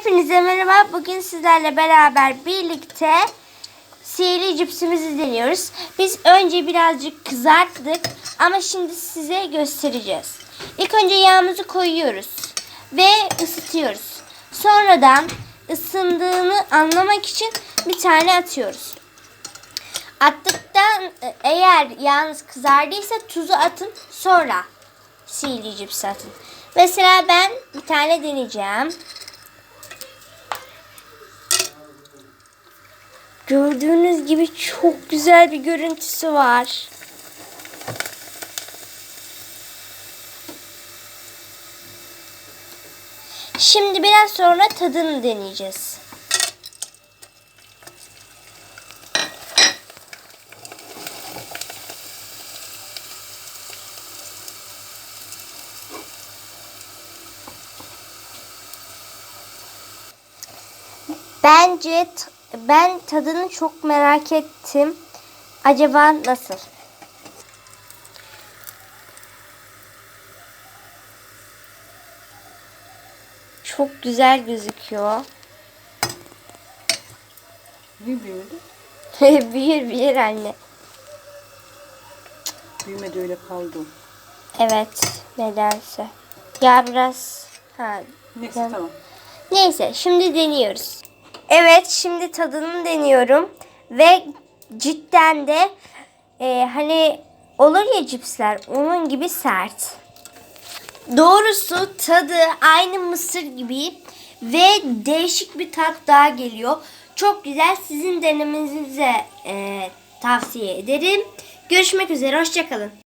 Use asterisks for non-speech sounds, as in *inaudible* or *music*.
Hepinize merhaba. Bugün sizlerle beraber birlikte sihirli cipsimizi deniyoruz. Biz önce birazcık kızarttık ama şimdi size göstereceğiz. İlk önce yağımızı koyuyoruz ve ısıtıyoruz. Sonradan ısındığını anlamak için bir tane atıyoruz. Attıktan e, eğer yağınız kızardıysa tuzu atın sonra sihirli cipsi atın. Mesela ben bir tane deneyeceğim. Gördüğünüz gibi çok güzel bir görüntüsü var. Şimdi biraz sonra tadını deneyeceğiz. Bence ben tadını çok merak ettim. Acaba nasıl? Çok güzel gözüküyor. Ne büyüdü? *laughs* büyür büyür anne. Büyümedi öyle kaldı. Evet nedense. Ya biraz ha, Neyse Ben- tamam. Neyse şimdi deniyoruz. Evet şimdi tadını deniyorum. Ve cidden de e, hani olur ya cipsler onun gibi sert. Doğrusu tadı aynı mısır gibi ve değişik bir tat daha geliyor. Çok güzel sizin denemenize e, tavsiye ederim. Görüşmek üzere hoşçakalın.